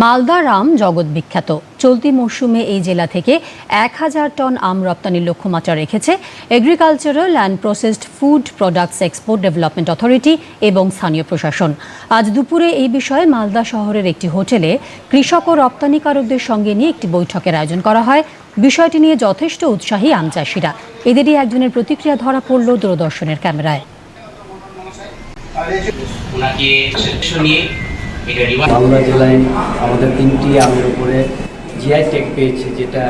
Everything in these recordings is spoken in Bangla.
মালদা আম জগৎ বিখ্যাত। চলতি মৌসুমে এই জেলা থেকে এক হাজার টন আম রপ্তানির লক্ষ্যমাত্রা রেখেছে agricultural and processed food products export development authority এবং স্থানীয় প্রশাসন। আজ দুপুরে এই বিষয়ে মালদা শহরের একটি হোটেলে কৃষক ও রপ্তানিকারকদের সঙ্গে নিয়ে একটি বৈঠকের আয়োজন করা হয়। বিষয়টি নিয়ে যথেষ্ট উৎসাহী আম চাষিরা। এদেরই একজনের প্রতিক্রিয়া ধরা পড়ল দূরদর্শনের ক্যামেরায়। মালদা জেলায় আমাদের তিনটি আমের উপরে জিআই ট্যাগ পেয়েছে, যেটা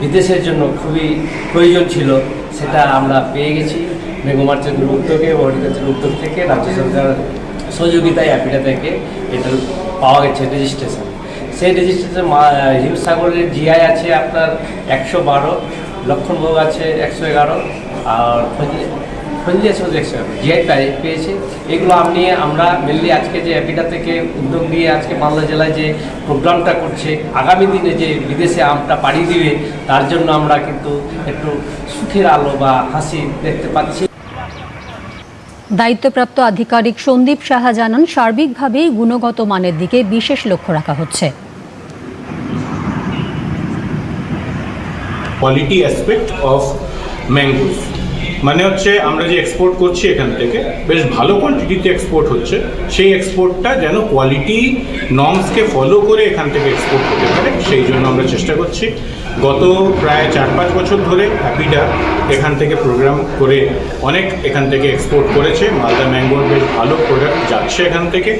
বিদেশের জন্য খুবই প্রয়োজন ছিল, সেটা আমরা পেয়ে গেছি মেঘমার্চের উদ্যোগে হরিকালচার উদ্যোগ থেকে, রাজ্য সরকার সহযোগিতায় অ্যাপিটা থেকে এটা পাওয়া গেছে রেজিস্ট্রেশন সেই রেজিস্ট্রেশন হিমসাগরের জিআই আছে আপনার একশো বারো, লক্ষণভোগ আছে একশো এগারো, আর ফজলিয়া সবুজ একশো পেয়েছে। এগুলো আপনি আমরা মেনলি আজকে যে অ্যাপিটা থেকে উদ্যোগ নিয়ে আজকে মালদা জেলায় যে প্রোগ্রামটা করছে আগামী দিনে যে বিদেশে আমটা পাড়ি দিবে তার জন্য আমরা কিন্তু একটু সুখের আলো বা হাসি দেখতে পাচ্ছি। দায়িত্বপ্রাপ্ত আধিকারিক সন্দীপ সাহা জানান সার্বিকভাবেই গুণগত মানের দিকে বিশেষ লক্ষ্য রাখা হচ্ছে। কোয়ালিটি অ্যাসপেক্ট অফ ম্যাঙ্গোস মানে হচ্ছে আমরা যে এক্সপোর্ট করছি এখান থেকে, বেশ ভালো কোয়ান্টিটিতে এক্সপোর্ট হচ্ছে। সেই এক্সপোর্টটা যেন কোয়ালিটি নর্মসকে ফলো করে এখান থেকে এক্সপোর্ট হতে পারে, সেই জন্য আমরা চেষ্টা করছি। গত প্রায় চার পাঁচ বছর ধরে হ্যাপিডা এখান থেকে প্রোগ্রাম করে অনেক এখান থেকে এক্সপোর্ট করেছে। মালদা ম্যাঙ্গোর বেশ ভালো প্রোডাক্ট যাচ্ছে এখান থেকে।